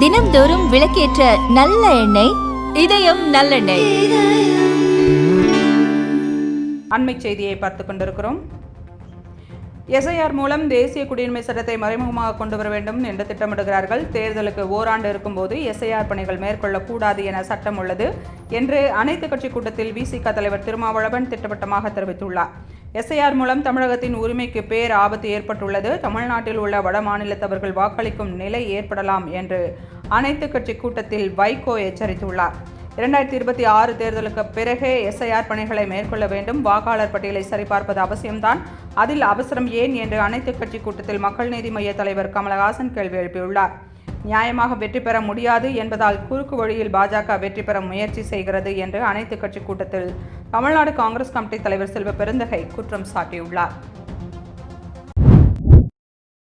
தினம்தோறும் விளக்கேற்ற நல்ல எண்ணெய் இதயம் நல்லெண்ணெய். அண்மை செய்தியை பார்த்து கொண்டிருக்கிறோம். எஸ்ஐஆர் மூலம் தேசிய குடியுரிமை சட்டத்தை மறைமுகமாக கொண்டு வர வேண்டும் என்று திட்டமிடுகிறார்கள். தேர்தலுக்கு ஓராண்டு இருக்கும்போது எஸ்ஐஆர் பணிகள் மேற்கொள்ளக்கூடாது என சட்டம் உள்ளது என்று அனைத்து கட்சி கூட்டத்தில் விசிக தலைவர் திருமாவளவன் திட்டவட்டமாக தெரிவித்துள்ளார். எஸ்ஐஆர் மூலம் தமிழகத்தின் உரிமைக்கு பேர் ஆபத்து ஏற்பட்டுள்ளது. தமிழ்நாட்டில் உள்ள வட மாநிலத்தவர்கள் வாக்களிக்கும் நிலை ஏற்படலாம் என்று அனைத்து கட்சி கூட்டத்தில் வைகோ எச்சரித்துள்ளார். இரண்டாயிரத்தி இருபத்தி ஆறு தேர்தலுக்கு பிறகே எஸ்ஐஆர் பணிகளை மேற்கொள்ள வேண்டும். வாக்காளர் பட்டியலை சரிபார்ப்பது அவசியம்தான். அதில் அவசரம் ஏன் என்று அனைத்து கட்சி கூட்டத்தில் மக்கள் நீதி மய்ய தலைவர் கமலஹாசன் கேள்வி எழுப்பியுள்ளார். நியாயமாக வெற்றி பெற முடியாது என்பதால் குறுக்கு வழியில் பாஜக வெற்றி பெற முயற்சி செய்கிறது என்று அனைத்து கட்சி கூட்டத்தில் தமிழ்நாடு காங்கிரஸ் கமிட்டி தலைவர் செல்வ பெருந்தகை குற்றம் சாட்டியுள்ளார்.